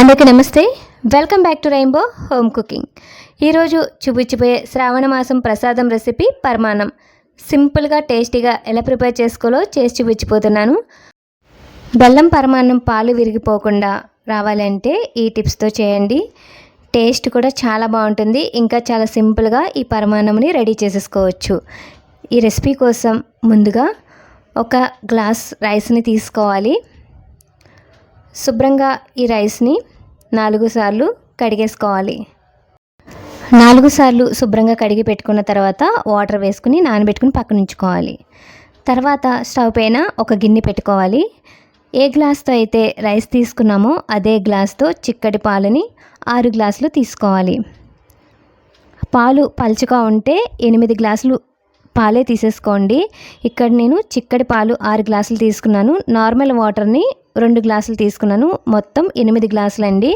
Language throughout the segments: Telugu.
అందరికీ నమస్తే. Welcome back to rainbow home cooking ఈరోజు చూపించిపోయే శ్రావణ మాసం ప్రసాదం రెసిపీ పరమాన్నం. సింపుల్గా టేస్టీగా ఎలా ప్రిపేర్ చేసుకోలో చేసి చూపించిపోతున్నాను బెల్లం పరమాన్నం పాలు విరిగిపోకుండా రావాలంటే ఈ టిప్స్తో చేయండి. టేస్ట్ కూడా చాలా బాగుంటుంది. ఇంకా చాలా సింపుల్గా ఈ పరమాణంని రెడీ చేసేసుకోవచ్చు. ఈ రెసిపీ కోసం ముందుగా ఒక గ్లాస్ రైస్ని తీసుకోవాలి. శుభ్రంగా ఈ రైస్ని నాలుగు సార్లు కడిగేసుకోవాలి. నాలుగు సార్లు శుభ్రంగా కడిగి పెట్టుకున్న తర్వాత వాటర్ వేసుకుని నానబెట్టుకుని పక్కన ఉంచుకోవాలి. తర్వాత స్టవ్ పైన ఒక గిన్నె పెట్టుకోవాలి. ఏ గ్లాస్తో అయితే రైస్ తీసుకున్నామో అదే గ్లాస్తో చిక్కటి పాలని ఆరు గ్లాసులు తీసుకోవాలి. పాలు పలుచగా ఉంటే ఎనిమిది గ్లాసులు పాలే తీసేసుకోండి. ఇక్కడ నేను చిక్కడి పాలు ఆరు గ్లాసులు తీసుకున్నాను. నార్మల్ వాటర్ని రెండు గ్లాసులు తీసుకున్నాను. మొత్తం ఎనిమిది గ్లాసులు అండి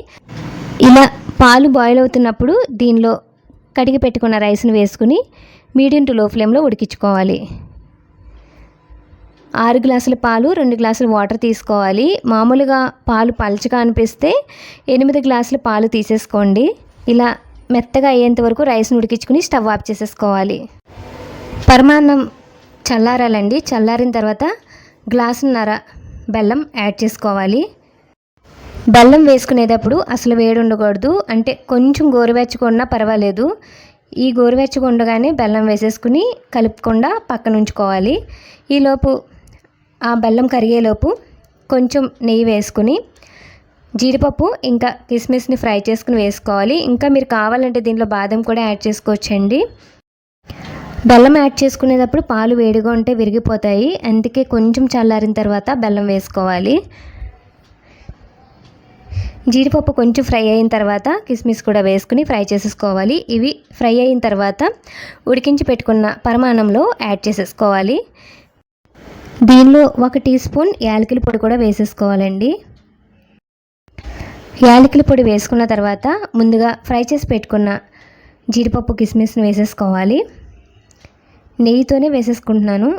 ఇలా పాలు బాయిల్ అవుతున్నప్పుడు దీనిలో కడిగి పెట్టుకున్న రైస్ని వేసుకుని మీడియం టు లో ఫ్లేమ్లో ఉడికించుకోవాలి. ఆరు గ్లాసుల పాలు రెండు గ్లాసుల వాటర్ తీసుకోవాలి. మామూలుగా పాలు పలచగా అనిపిస్తే ఎనిమిది గ్లాసుల పాలు తీసేసుకోండి. ఇలా మెత్తగా అయ్యేంత వరకు రైస్ని ఉడికించుకుని స్టవ్ ఆఫ్ చేసేసుకోవాలి. పరమాన్నం చల్లారాలండి. చల్లారిన తర్వాత గ్లాసున్నర బెల్లం యాడ్ చేసుకోవాలి. బెల్లం వేసుకునేటప్పుడు అసలు వేడి ఉండకూడదు అంటే కొంచెం గోరువెచ్చగా పర్వాలేదు. ఈ గోరువెచ్చగా ఉండగానే బెల్లం వేసేసుకుని కలుపుకుండా పక్కన ఉంచుకోవాలి. ఈలోపు ఆ బెల్లం కరిగేలోపు కొంచెం నెయ్యి వేసుకుని జీడిపప్పు ఇంకా కిస్మిస్ని ఫ్రై చేసుకుని వేసుకోవాలి. ఇంకా మీరు కావాలంటే దీంట్లో బాదం కూడా యాడ్ చేసుకోవచ్చండి. బెల్లం యాడ్ చేసుకునేటప్పుడు పాలు వేడిగా ఉంటే విరిగిపోతాయి. అందుకే కొంచెం చల్లారిన తర్వాత బెల్లం వేసుకోవాలి. జీడిపప్పు కొంచెం ఫ్రై అయిన తర్వాత కిస్మిస్ కూడా వేసుకుని ఫ్రై చేసేసుకోవాలి. ఇవి ఫ్రై అయిన తర్వాత ఉడికించి పెట్టుకున్న పరమాణంలో యాడ్ చేసేసుకోవాలి. దీనిలో ఒక టీ స్పూన్ యాలకుల పొడి కూడా వేసేసుకోవాలండి. యాలకుల పొడి వేసుకున్న తర్వాత ముందుగా ఫ్రై చేసి పెట్టుకున్న జీడిపప్పు కిస్మిస్ని వేసేసుకోవాలి. నెయ్యితోనే వేసేసుకుంటున్నాను.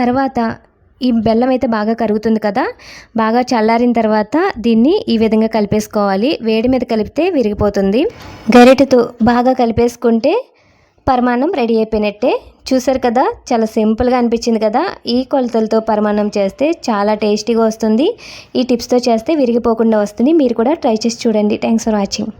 తర్వాత ఈ బెల్లం అయితే బాగా కరుగుతుంది కదా బాగా చల్లారిన తర్వాత దీన్ని ఈ విధంగా కలిపేసుకోవాలి. వేడి మీద కలిపితే విరిగిపోతుంది. గరిటెతో బాగా కలిపేసుకుంటే పరమాన్నం రెడీ అయిపోయినట్టే. చూసారు కదా చాలా సింపుల్గా అనిపించింది కదా. ఈ కొలతలతో పరమాన్నం చేస్తే చాలా టేస్టీగా వస్తుంది. ఈ టిప్స్తో చేస్తే విరిగిపోకుండా వస్తుంది. మీరు కూడా ట్రై చేసి చూడండి. Thanks for watching.